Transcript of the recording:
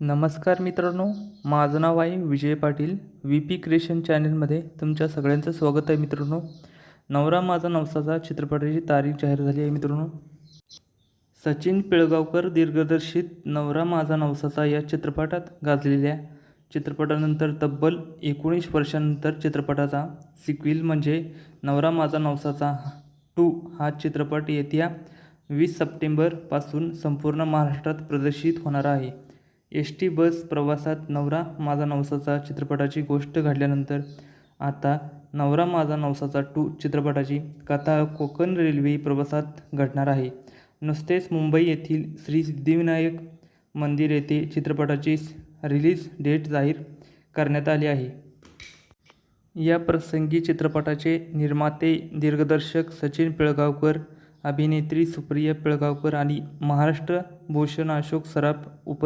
नमस्कार मित्रांनो माझं नाव आहे Vijay Patil. V P creation चॅनलमध्ये तुमच्या सगळ्यांचं स्वागत आहे मित्रांनो. नवरा माझा नवसाचा चित्रपटाची तारीख जाहीर झाली आहे मित्रांनो. सचिन पिळगावकर दिग्दर्शित नवरा माझा नवसाचा या चित्रपटात गाजलेल्या चित्रपटानंतर तब्बल एकोणीस वर्षानंतर चित्रपटाचा सिक्विल म्हणजे नवरा माझा नवसाचा टू हा चित्रपट येत्या वीस सप्टेंबरपासून संपूर्ण महाराष्ट्रात प्रदर्शित होणार आहे. एस टी बस प्रवासात नवरा माझा नवसाचा चित्रपटाची गोष्ट घडल्यानंतर आता नवरा माझा नवसाचा टू चित्रपटाची कथा कोकण रेल्वे प्रवासात घडणार आहे. नुसतेच मुंबई येथील श्री सिद्धिविनायक मंदिर येथे चित्रपटाची रिलीज डेट जाहीर करण्यात आली आहे. या प्रसंगी चित्रपटाचे निर्माते दिग्दर्शक सचिन पिळगावकर अभिनेत्री सुप्रिया पिळगावकर आणि महाराष्ट्र भूषण अशोक सराफ उपस्थित